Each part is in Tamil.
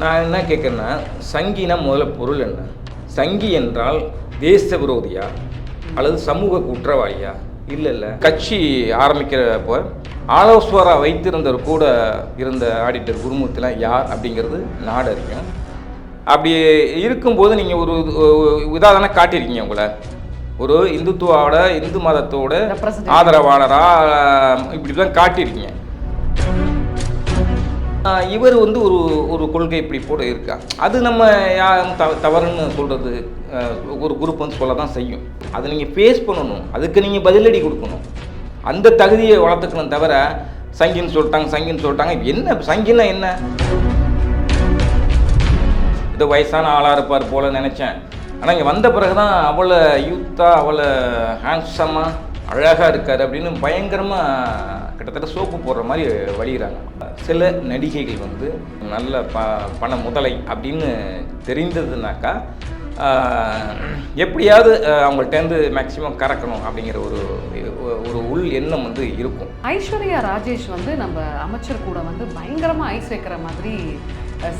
நான் என்ன கேட்குறேன்னா சங்கினா முதல்ல பொருள் என்ன? சங்கி என்றால் தேச விரோதியா? அல்லது சமூக குற்றவாளியா? இல்லை இல்லை. கட்சி ஆரம்பிக்கிறப்போ ஆலோசகராக வைத்திருந்தவர் கூட இருந்த ஆடிட்டர் குருமூர்த்திலாம் யார் அப்படிங்கிறது நாடு அறியும் அப்படி இருக்கும்போது நீங்கள் ஒரு இதாக தானே காட்டியிருக்கீங்க உங்களை? ஒரு இந்துத்துவோட இந்து மதத்தோட Representative. ஆதரவாளரா இப்படி தான் காட்டியிருக்கீங்க. இவர் வந்து ஒரு ஒரு கொள்கை இப்படி போட இருக்கா? அது நம்ம யாரும் தவ தவறுன்னு சொல்கிறது ஒரு குரூப் வந்து சொல்ல தான் செய்யும். அதை நீங்கள் ஃபேஸ் பண்ணணும். அதுக்கு நீங்கள் பதிலடி கொடுக்கணும். அந்த தகுதியை வளர்த்துக்கணும் தவிர சங்கின்னு சொல்லிட்டாங்க சங்கின்னு சொல்லிட்டாங்க என்ன சங்கின்னா என்ன? இது வயசான ஆளாக இருப்பார் போல நினச்சேன். ஆனால் இங்கே வந்த பிறகு தான் அவளை யூத்தாக அவளை ஹேண்ட்ஸமாக அழகாக இருக்கார் அப்படின்னு பயங்கரமாக கிட்டத்தட்ட சோப்பு போடுற மாதிரி வழிகிறாங்க சில நடிகைகள் வந்து நல்ல ப பண முதலை அப்படின்னு தெரிந்ததுனாக்கா எப்படியாவது அவங்கள்ட்டேருந்து மேக்ஸிமம் கறக்கணும் அப்படிங்கிற ஒரு ஒரு உள் எண்ணம் வந்து இருக்கும். ஐஸ்வர்யா ராஜேஷ் வந்து நம்ம அமைச்சர் கூட வந்து பயங்கரமா ஐஸ் வைக்கிற மாதிரி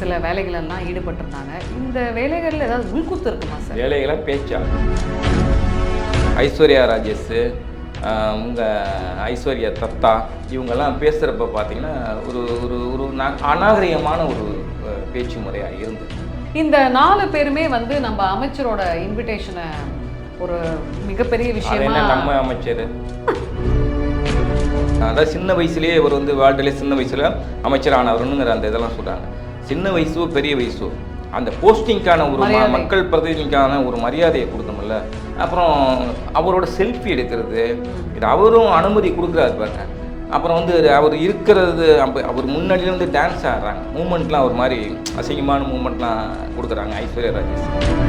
சில வேலைகள் எல்லாம் ஈடுபட்டிருந்தாங்க. இந்த வேலைகள்ல ஏதாவது உள்குத்து இருக்குமா சார்? வேலைகளை பேச்சா? ஐஸ்வர்யா ராஜேஷ் உங்கள் ஐஸ்வர்யா தத்தா இவங்கெல்லாம் பேசுகிறப்ப பார்த்தீங்கன்னா ஒரு ஒரு ஒரு அநாகரிகமான ஒரு பேச்சு முறையாக இருந்தது. இந்த நாலு பேருமே வந்து நம்ம அமைச்சரோட இன்விடேஷனை ஒரு மிகப்பெரிய விஷயமா நம்ம அமைச்சர்? அதான் சின்ன வயசுலேயே இவர் வந்து வாழ்க்கையிலே சின்ன வயசில் அமைச்சர் ஆனவருங்கிற அந்த இதெல்லாம் சொல்கிறாங்க சின்ன வயசோ பெரிய வயசோ? அந்த போஸ்டிங்க்கான ஒரு. மக்கள் பிரதிநிதிக்கான ஒரு மரியாதையை கொடுக்கணும்ல. அப்புறம் அவரோட செல்ஃபி எடுக்கிறது. இது அவரும் அனுமதி கொடுக்குறாரு பாருங்க. அப்புறம் வந்து அவர் இருக்கிறது அப்ப- அவர் முன்னாடியில வந்து டான்ஸ் ஆடுறாங்க. மூமெண்ட்லாம் ஒரு மாதிரி அசிங்கமான மூமெண்ட்லாம் கொடுக்குறாங்க ஐஸ்வர்யா ராஜேஷ்.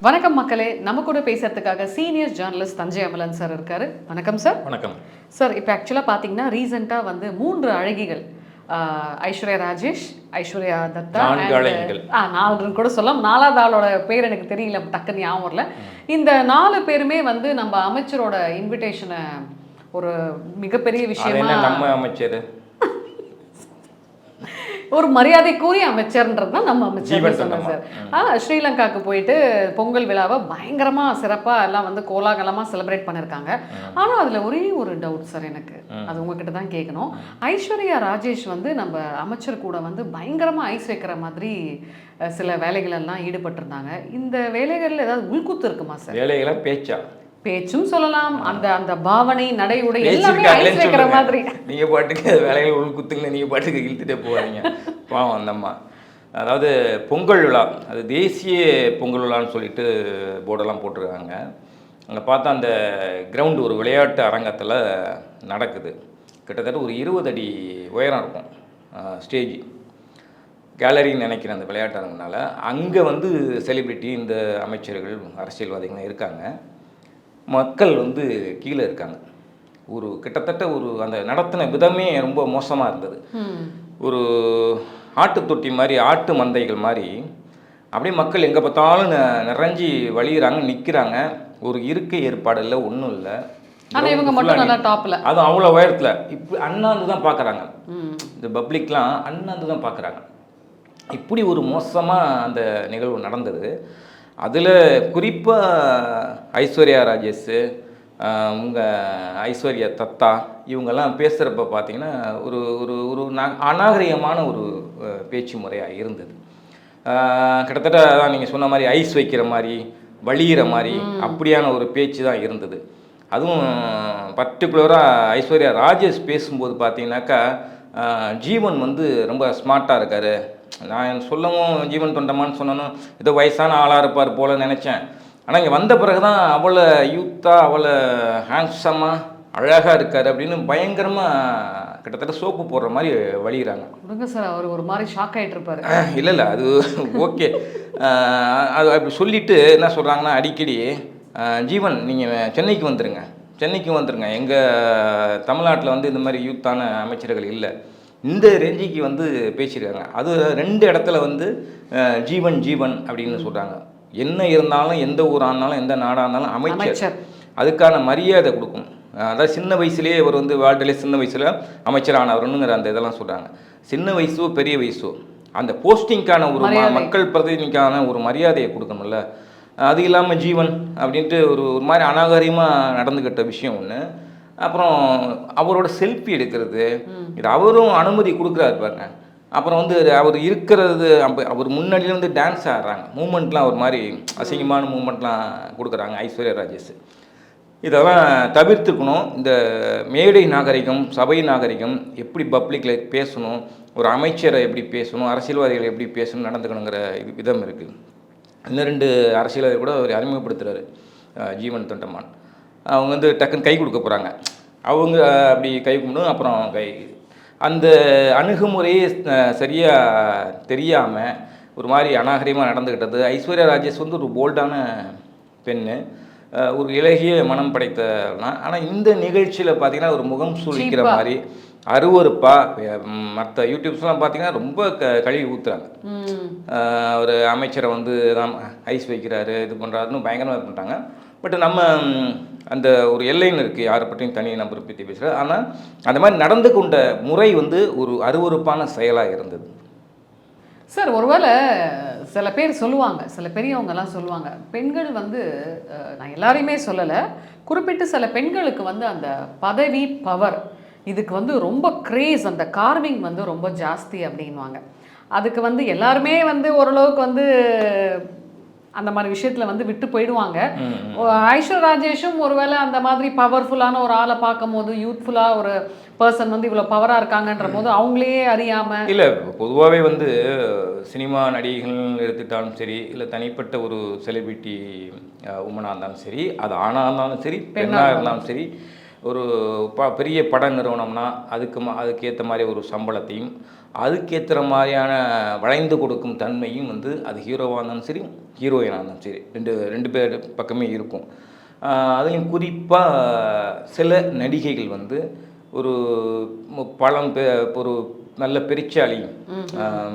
வணக்கம் மக்களே. நம்ம கூட பேசுறதுக்காக senior journalist Thanjai Amalan sir இருக்காரு. வணக்கம் சார் வணக்கம். சார் இப்போ ஆக்சுவலாக பார்த்தீங்கன்னா ரீசெண்டாக வந்து மூன்று அழகிகள் ஐஸ்வர்யா ராஜேஷ் ஐஸ்வர்யா தத்தா நாலுன்னு கூட சொல்லலாம். நாலாவது ஆளோட பேர் எனக்கு தெரியல டக்குன்னு ஞாபகம் வரல. இந்த நாலு பேருமே வந்து நம்ம அமைச்சரோட இன்விடேஷனை ஒரு மிகப்பெரிய விஷயமா நம்ம அமைச்சர்? ஒரு மரியாதைக்குரிய அமைச்சர்ன்றது தான் நம்ம அமைச்சர் சொன்னோம். சார். ஆ ஸ்ரீலங்காவுக்கு போயிட்டு பொங்கல் விழாவை பயங்கரமா சிறப்பா எல்லாம் வந்து கோலாகலமா செலிப்ரேட் பண்ணிருக்காங்க. ஆனா அதுல ஒரே ஒரு டவுட் சார் எனக்கு. அது உங்ககிட்ட தான் கேட்கணும் ஐஸ்வர்யா ராஜேஷ் வந்து நம்ம அமைச்சர் கூட வந்து பயங்கரமா ஐஸ் வைக்கிற மாதிரி சில வேலைகள் எல்லாம் ஈடுபட்டிருந்தாங்க. இந்த வேலைகள்ல ஏதாவது உள்குத்து இருக்குமா சார் வேலைகளை பேச்சா? பேச்சும் சொல்லலாம். அந்த அந்த பாவனை நடை உடை எல்லாமே வைக்கிற. மாதிரி. நீங்க பாட்டுக்கு வேலைகள் உள் குத்துங்க நீங்க பாட்டுக்கு இழுத்துட்டே போவாதீங்க பாவம் அந்த அம்மா. அதாவது பொங்கல் விழா அது தேசிய பொங்கல் விழான்னு சொல்லிட்டு போர்டெல்லாம் போட்டிருக்காங்க. அங்கே பார்த்தா அந்த கிரவுண்டு ஒரு விளையாட்டு அரங்கத்தில் நடக்குது. கிட்டத்தட்ட ஒரு இருபது அடி உயரம் இருக்கும் ஸ்டேஜ். கேலரின்னு நினைக்கிறேன் அந்த விளையாட்டு அரங்குனால அங்கே வந்து செலிபிரிட்டி இந்த அமைச்சர்கள் அரசியல்வாதிகள்லாம் இருக்காங்க. மக்கள் வந்து கீழே இருக்காங்க. ஒரு கிட்டத்தட்ட ஒரு அந்த நடத்தின விதமே ரொம்ப மோசமாக இருந்தது. ஒரு ஆட்டு தொட்டி மாதிரி ஆட்டு மந்தைகள் மாதிரி அப்படியே மக்கள் எங்கே பார்த்தாலும் நிறைஞ்சி வழியிறாங்க நிற்கிறாங்க ஒரு இருக்கை ஏற்பாடு இல்லை ஒன்றும் இல்லை. ஆனா இவங்க மட்டும் நல்லா டாப்ல அது அவ்வளோ உயரத்தில். இப்போ அண்ணாந்து தான் பார்க்குறாங்க. இந்த பப்ளிக்லாம் அண்ணாந்து தான் பார்க்குறாங்க. இப்படி ஒரு மோசமாக அந்த நிகழ்வு நடந்தது. அதில் குறிப்பாக ஐஸ்வர்யா ராஜேஷ் உங்கள் ஐஸ்வர்யா தத்தா இவங்கெல்லாம் பேசுகிறப்ப பார்த்தீங்கன்னா ஒரு ஒரு ஒரு நா- அநாகரிகமான ஒரு பேச்சு முறையாக இருந்தது. கிட்டத்தட்ட அதான் நீங்கள் சொன்ன மாதிரி ஐஸ் வைக்கிற மாதிரி வழியிற மாதிரி அப்படியான ஒரு பேச்சு தான் இருந்தது. அதுவும் பர்டிகுலராக ஐஸ்வர்யா ராஜேஷ் பேசும்போது பார்த்தீங்கன்னாக்கா ஜீவன் வந்து ரொம்ப ஸ்மார்ட்டாக இருக்காரு. நான் சொல்லவும் ஜீவன் தொண்டமான்னு சொன்னனும் ஏதோ வயசான ஆளாக இருப்பார் போல நினச்சேன். ஆனால் இங்கே வந்த பிறகு தான் அவளை யூத்தாக அவளை ஹேண்ட்ஸமாக அழகாக இருக்காரு அப்படின்னு பயங்கரமாக கிட்டத்தட்ட சோப்பு போடுற மாதிரி வழிகிறாங்க விடுங்க சார் அவர் ஒரு மாதிரி ஷாக் ஆயிட்டு இருப்பாரு. இல்லை இல்லை அது ஓகே அது அப்படி சொல்லிட்டு என்ன சொல்கிறாங்கன்னா அடிக்கடி ஜீவன் நீங்கள் சென்னைக்கு வந்துருங்க. சென்னைக்கு வந்துருங்க. எங்கள் தமிழ்நாட்டில் வந்து இந்த மாதிரி யூத்தான அமைச்சர்கள் இல்லை. இந்த ரேஞ்சுக்கு வந்து பேசியிருக்காங்க. அது ரெண்டு இடத்துல வந்து ஜீவன் ஜீவன் அப்படின்னு சொல்கிறாங்க என்ன இருந்தாலும் எந்த ஊராக இருந்தாலும் எந்த நாடாக இருந்தாலும் அமைச்சர். அதுக்கான மரியாதை கொடுக்கும். அதாவது சின்ன வயசுலேயே இவர் வந்து வாழ்க்கையிலே சின்ன வயசில் அமைச்சர் ஆனவருங்கிற அந்த இதெல்லாம் சொல்கிறாங்க சின்ன வயசோ பெரிய வயசோ அந்த போஸ்டிங்க்கான ஒரு. மக்கள் பிரதிநிதிக்கான ஒரு மரியாதையை கொடுக்கணும்ல. அது இல்லாமல் ஜீவன் அப்படின்ட்டு ஒரு ஒரு மாதிரி அநாகரிகமாக நடந்துக்கிட்ட விஷயம் ஒன்று அப்புறம் அவரோட செல்ஃபி எடுக்கிறது. இது அவரும் அனுமதி கொடுக்குறாரு பாருங்க. அப்புறம் வந்து அவர் இருக்கிறது அப்ப- அவர் முன்னாடியில வந்து டான்ஸ் ஆடுறாங்க. மூமெண்ட்லாம் ஒரு மாதிரி அசிங்கமான மூமெண்ட்லாம் கொடுக்குறாங்க ஐஸ்வர்யா ராஜேஷ். இதெல்லாம் தவிர்த்துக்கணும். இந்த மேடை நாகரிகம் சபை நாகரிகம் எப்படி பப்ளிக்கில் பேசணும் ஒரு அமைச்சரை எப்படி பேசணும் அரசியல்வாதிகளை எப்படி பேசணும் நடந்துக்கணுங்கிற இது விதம் இருக்குது இன்னும் ரெண்டு அரசியல்வாதி கூட அவர் அறிமுகப்படுத்துகிறாரு ஜீவன் தொண்டமான். அவங்க வந்து டக்குன்னு கை கொடுக்க போகிறாங்க அவங்க அப்படி கை கும்பிடும் அப்புறம் கை அந்த அணுகுமுறையே சரியாக தெரியாமல் ஒரு மாதிரி அநாகரிகமாக நடந்துக்கிட்டது ஐஸ்வர்யா ராஜேஷ் வந்து ஒரு போல்டான பெண்ணு. ஒரு இலகிய மனம் படைத்தனா ஆனால் இந்த நிகழ்ச்சியில் பார்த்தீங்கன்னா ஒரு முகம் சுழிக்கிற. மாதிரி அருவருப்பாக மற்ற யூடியூப்ஸ்லாம் பார்த்தீங்கன்னா ரொம்ப க கழுவி ஊற்றுறாங்க ம். ஒரு அமைச்சரை வந்து ஐஸ் வைக்கிறாரு இது பண்ணுறாருன்னு பயங்கரமாக பண்ணுறாங்க பட் நம்ம அந்த ஒரு எல்லைன்னு இருக்குது யாரை பற்றியும் தனி நபர் பற்றி பேசுகிறது ஆனால் அந்த மாதிரி நடந்து கொண்ட முறை வந்து ஒரு அருவருப்பான செயலாக இருந்தது. சார் ஒருவேளை சில பேர் சொல்லுவாங்க சில பெரியவங்கெல்லாம் சொல்லுவாங்க பெண்கள் வந்து நான் எல்லாரையுமே சொல்லலை. குறிப்பிட்டு சில பெண்களுக்கு வந்து அந்த பதவி பவர் இதுக்கு வந்து ரொம்ப கிரேஸ் அந்த கார்விங் வந்து ரொம்ப ஜாஸ்தி அப்படின்வாங்க அதுக்கு வந்து எல்லாருமே வந்து ஓரளவுக்கு வந்து அந்த மாதிரி விஷயத்துல வந்து விட்டு போயிடுவாங்க. ஐஸ்வர் ராஜேஷும் ஒருவேளை அந்த மாதிரி பவர்ஃபுல்லான ஒரு ஆளை பார்க்கும்போது யூத்ஃபுல்லா ஒரு பர்சன் வந்து இவ்வளவு பவரா இருக்காங்கன்ற போது அவங்களே அறியாம இல்லை பொதுவாகவே வந்து சினிமா நடிகைகள் எடுத்துட்டாலும் சரி இல்லை தனிப்பட்ட ஒரு செலிபிரிட்டி உமனாக இருந்தாலும் சரி அது ஆணாக இருந்தாலும் சரி பெண்ணாக இருந்தாலும் சரி ஒரு ப பெரிய பட நிறுவனம்னா அதுக்கு அதுக்கேற்ற மாதிரி ஒரு சம்பளத்தையும் அதுக்கேற்ற மாதிரியான வளைந்து கொடுக்கும் தன்மையும் வந்து அது ஹீரோவாக இருந்தாலும் சரி ஹீரோயினாக இருந்தாலும் சரி ரெண்டு ரெண்டு பேர் பக்கமே இருக்கும். ஆஹ் அதுலயும் குறிப்பாக சில நடிகைகள் வந்து ஒரு பழம் பெ- ஒரு நல்ல பெருச்சாளி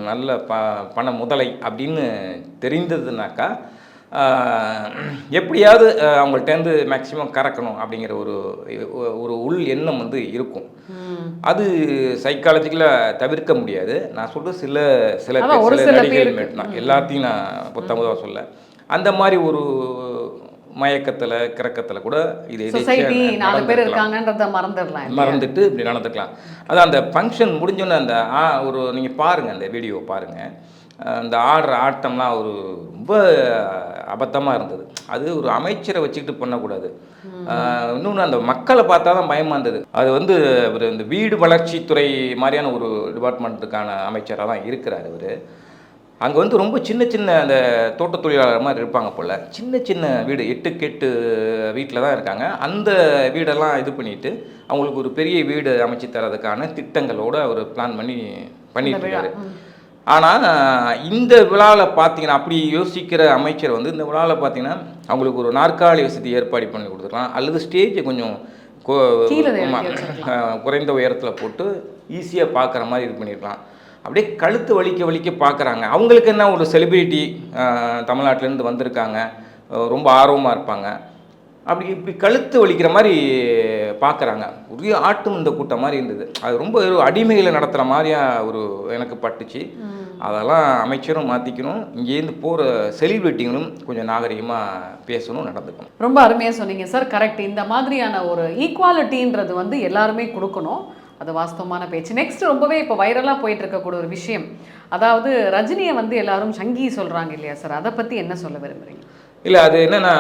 நல்ல ப பண முதலை அப்படின்னு தெரிந்ததுனாக்கா எப்படியாவது அவங்கள்ட்டேருந்து மேக்சிமம் கறக்கணும் அப்படிங்கிற ஒரு ஒரு உள் எண்ணம் வந்து இருக்கும். அது சைக்காலஜிக்கலாக தவிர்க்க முடியாது. நான் சொல்றது சில சில சில பேருக்கு. மட்டும்தான் எல்லாத்தையும் நான் பொத்தமுதா சொல்ல. அந்த மாதிரி ஒரு மயக்கத்துல கிறக்கத்துல கூட இது நாலு பேர். இருக்காங்கன்றத மறந்துடலாம்? மறந்துட்டு இப்படி நடந்துக்கலாம். அதான் அந்த ஃபங்க்ஷன் முடிஞ்சோன்னே அந்த ஒரு நீங்கள் பாருங்கள் அந்த வீடியோ பாருங்கள் அந்த ஆடுற ஆட்டம்லாம் ஒரு ரொம்ப அபத்தமாக இருந்தது. அது ஒரு அமைச்சரை வச்சுக்கிட்டு பண்ணக்கூடாது. இன்னொன்று அந்த மக்களை பார்த்தா தான் பயமாக இருந்தது. அது வந்து ஒரு இந்த வீடு வளர்ச்சித்துறை மாதிரியான ஒரு டிபார்ட்மெண்ட்டுக்கான அமைச்சராக தான் இருக்கிறார் இவர். அங்கே வந்து ரொம்ப சின்ன சின்ன அந்த தோட்டத் தொழிலாளர் மாதிரி இருப்பாங்க போல். சின்ன சின்ன வீடு எட்டுக்கு எட்டு வீட்டில் தான் இருக்காங்க. அந்த வீடெல்லாம் இது பண்ணிட்டு அவங்களுக்கு ஒரு பெரிய வீடு அமைச்சு தரதுக்கான திட்டங்களோட அவர் பிளான் பண்ணி பண்ணிட்டு இருக்காரு ஆனால் இந்த விழாவில் பார்த்தீங்கன்னா அப்படி யோசிக்கிற அமைச்சர் வந்து இந்த விழாவில் பார்த்தீங்கன்னா அவங்களுக்கு ஒரு நாற்காலி வசதி ஏற்பாடு பண்ணி கொடுத்துருக்கலாம். அல்லது ஸ்டேஜை கொஞ்சம் குறைந்த உயரத்தில் போட்டு ஈஸியாக பார்க்குற மாதிரி இது பண்ணியிருக்கலாம் அப்படியே கழுத்து வலிக்க வலிக்க பார்க்குறாங்க அவங்களுக்கு என்ன ஒரு செலிபிரிட்டி தமிழ்நாட்டிலேருந்து வந்திருக்காங்க. ரொம்ப ஆர்வமாக இருப்பாங்க. அப்படி இப்படி கழுத்து வலிக்கிற மாதிரி பார்க்குறாங்க. ஒரே ஆட்டும் இந்த கூட்டம் மாதிரி இருந்தது. அது ரொம்ப ஒரு அடிமைகளை நடத்துகிற மாதிரியா ஒரு எனக்கு பட்டுச்சு. அதெல்லாம் அமைச்சரும் மாற்றிக்கணும் இங்கேருந்து போகிற செலிபிரிட்டிங்களும் கொஞ்சம் நாகரிகமாக பேசணும் நடந்துக்கணும். ரொம்ப அருமையா சொன்னீங்க சார். கரெக்ட். இந்த மாதிரியான ஒரு ஈக்குவாலிட்டின்றது வந்து எல்லாருமே கொடுக்கணும். அது வாஸ்தவமான பேச்சு. நெக்ஸ்ட் ரொம்பவே இப்போ வைரலாக போயிட்டு இருக்கக்கூடிய ஒரு விஷயம். அதாவது ரஜினியை வந்து எல்லாரும் சங்கி சொல்றாங்க இல்லையா சார்? அதை பத்தி என்ன சொல்ல விரும்புறீங்க? இல்லை அது என்னன்னா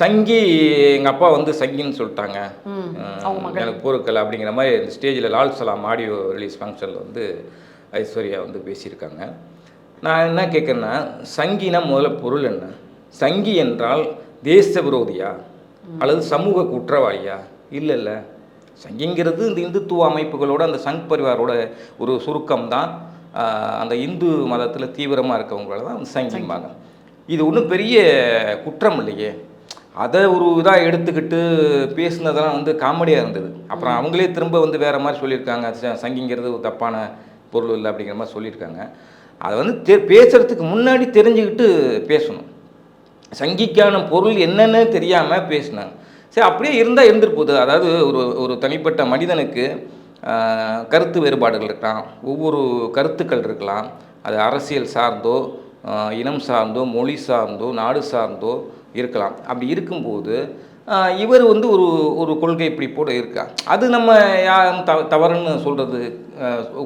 சங்கி எங்கள் அப்பா வந்து சங்கின்னு சொல்லிட்டாங்க. எனக்கு பொருட்கள் அப்படிங்கிற மாதிரி இந்த ஸ்டேஜில் லால் சலாம் ஆடியோ ரிலீஸ் ஃபங்க்ஷனில் வந்து ஐஸ்வர்யா வந்து பேசியிருக்காங்க. நான் என்ன கேட்குறேன்னா சங்கினா முதல்ல பொருள் என்ன? சங்கி என்றால் தேச விரோதியா அல்லது சமூக குற்றவாளியா? இல்லை இல்லை. சங்கிங்கிறது இந்த இந்துத்துவ அமைப்புகளோட அந்த சங் பரிவாரோட ஒரு சுருக்கம் தான் அந்த இந்து மதத்தில் தீவிரமாக இருக்கவங்கள தான் சங்கிம்பாங்க. இது ஒன்றும் பெரிய குற்றம் இல்லையே. அதை ஒரு இதாக எடுத்துக்கிட்டு பேசுனதெல்லாம் வந்து காமெடியாக இருந்தது. அப்புறம் அவங்களே திரும்ப வந்து வேற மாதிரி சொல்லியிருக்காங்க. சங்கிங்கிறது ஒரு தப்பான பொருள் இல்லை அப்படிங்கிற மாதிரி சொல்லியிருக்காங்க. அதை வந்து தெ பேசுறதுக்கு முன்னாடி தெரிஞ்சுக்கிட்டு பேசணும். சங்கிக்கான பொருள் என்னன்னு தெரியாமல் பேசினாங்க. சரி அப்படியே இருந்தால் இருந்துட்டு போகுது. அதாவது ஒரு ஒரு தனிப்பட்ட மனிதனுக்கு கருத்து வேறுபாடுகள் இருக்கலாம். ஒவ்வொரு கருத்துக்கள் இருக்கலாம். அது அரசியல் சார்ந்தோ இனம் சார்ந்தோ மொழி சார்ந்தோ நாடு சார்ந்தோ இருக்கலாம். அப்படி இருக்கும்போது இவர் வந்து ஒரு ஒரு கொள்கை பிடிப்போடு இருக்கா? அது நம்ம யாரும் தவ தவறுன்னு சொல்கிறது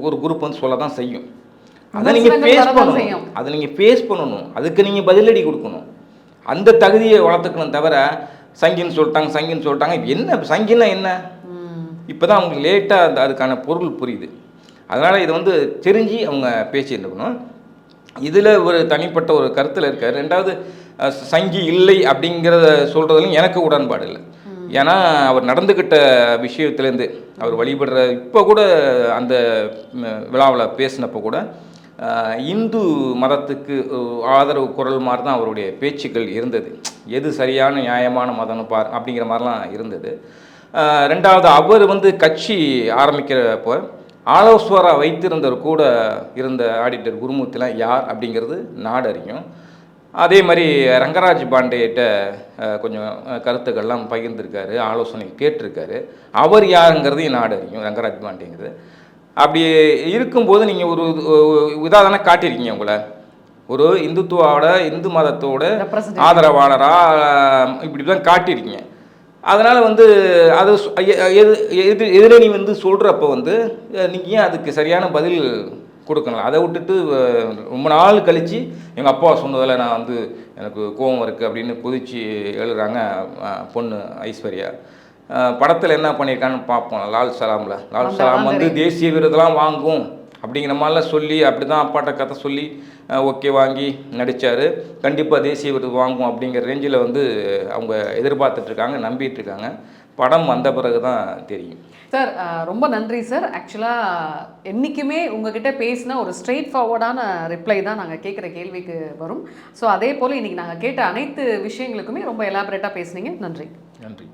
ஒரு குரூப் வந்து சொல்ல தான் செய்யும். அதை நீங்கள் ஃபேஸ் பண்ணணும். அதை நீங்கள் ஃபேஸ் பண்ணணும். அதுக்கு நீங்கள் பதிலடி கொடுக்கணும். அந்த தகுதியை வளர்த்துக்கணும் தவிர சங்கின்னு சொல்லிட்டாங்க சங்கின்னு சொல்லிட்டாங்க என்ன சங்கின்னா என்ன. இப்போ தான் அவங்களுக்கு லேட்டாக அதுக்கான பொருள் புரியுது. அதனால் இதை வந்து தெரிஞ்சு அவங்க பேசிட்டு இருக்கணும் இதில் ஒரு தனிப்பட்ட ஒரு கருத்தில் இருக்கார். ரெண்டாவது சங்கி இல்லை அப்படிங்கிறத சொல்கிறதுலையும் எனக்கு உடன்பாடு இல்லை. ஏன்னா அவர் நடந்துக்கிட்ட விஷயத்துலேருந்து அவர் வழிபடுற இப்போ கூட அந்த விழாவில் பேசினப்போ கூட இந்து மதத்துக்கு ஆதரவு குரல் மாதிரி தான் அவருடைய பேச்சுக்கள் இருந்தது. எது சரியான நியாயமான மதம்னு பார் அப்படிங்கிற மாதிரிலாம் இருந்தது. ரெண்டாவது அவர் வந்து கட்சி ஆரம்பிக்கிறப்போ ஆலோசகராக வைத்திருந்தவர் கூட இருந்த ஆடிட்டர் குருமூர்த்திலாம் யார் அப்படிங்கிறது நாடு அறியும் அதே மாதிரி ரங்கராஜ் பாண்டேட்ட கொஞ்சம் கருத்துக்கள்லாம் பகிர்ந்திருக்காரு ஆலோசனை கேட்டிருக்காரு. அவர் யாருங்கிறதையும் நாடு அறியும் ரங்கராஜ் பாண்டேங்கிறது. அப்படி இருக்கும்போது நீங்கள் ஒரு உதாரணம் காட்டியிருக்கீங்க உங்களை? ஒரு இந்துத்துவோட இந்து மதத்தோட. ஆதரவாளராக இப்படி தான் காட்டியிருக்கீங்க. அதனால் வந்து அது எது எது எதிரணி வந்து சொல்கிறப்ப வந்து நீங்கள் ஏன் அதுக்கு சரியான பதில் கொடுக்கணும் அதை விட்டுட்டு ரொம்ப நாள் கழித்து எங்கள் அப்பா சொன்னதில் நான் வந்து எனக்கு கோபம் இருக்குது அப்படின்னு குதிச்சு எழுதுறாங்க பொண்ணு ஐஸ்வர்யா. படத்தில் என்ன பண்ணியிருக்கான்னு பார்ப்போம். லால் சலாமில். லால் சலாம் வந்து. தேசிய விருதெல்லாம் வாங்கும். அப்படிங்கிற மாதிரிலாம் சொல்லி அப்படி தான் அப்பாட்ட கதை சொல்லி ஓகே வாங்கி நடித்தார் கண்டிப்பாக தேசிய விருது வாங்கும் அப்படிங்கிற ரேஞ்சில் வந்து அவங்க எதிர்பார்த்துட்ருக்காங்க நம்பிட்டுருக்காங்க படம் வந்த பிறகு தான் தெரியும். சார் ரொம்ப நன்றி சார். ஆக்சுவலாக என்றைக்குமே உங்ககிட்ட பேசின ஒரு ஸ்ட்ரெயிட் ஃபார்வர்டான ரிப்ளை தான் நாங்கள் கேட்குற கேள்விக்கு வரும். ஸோ அதே போல் இன்றைக்கி நாங்கள் கேட்ட அனைத்து விஷயங்களுக்குமே ரொம்ப எலாபரேட்டாக பேசுனீங்க. நன்றி. நன்றி.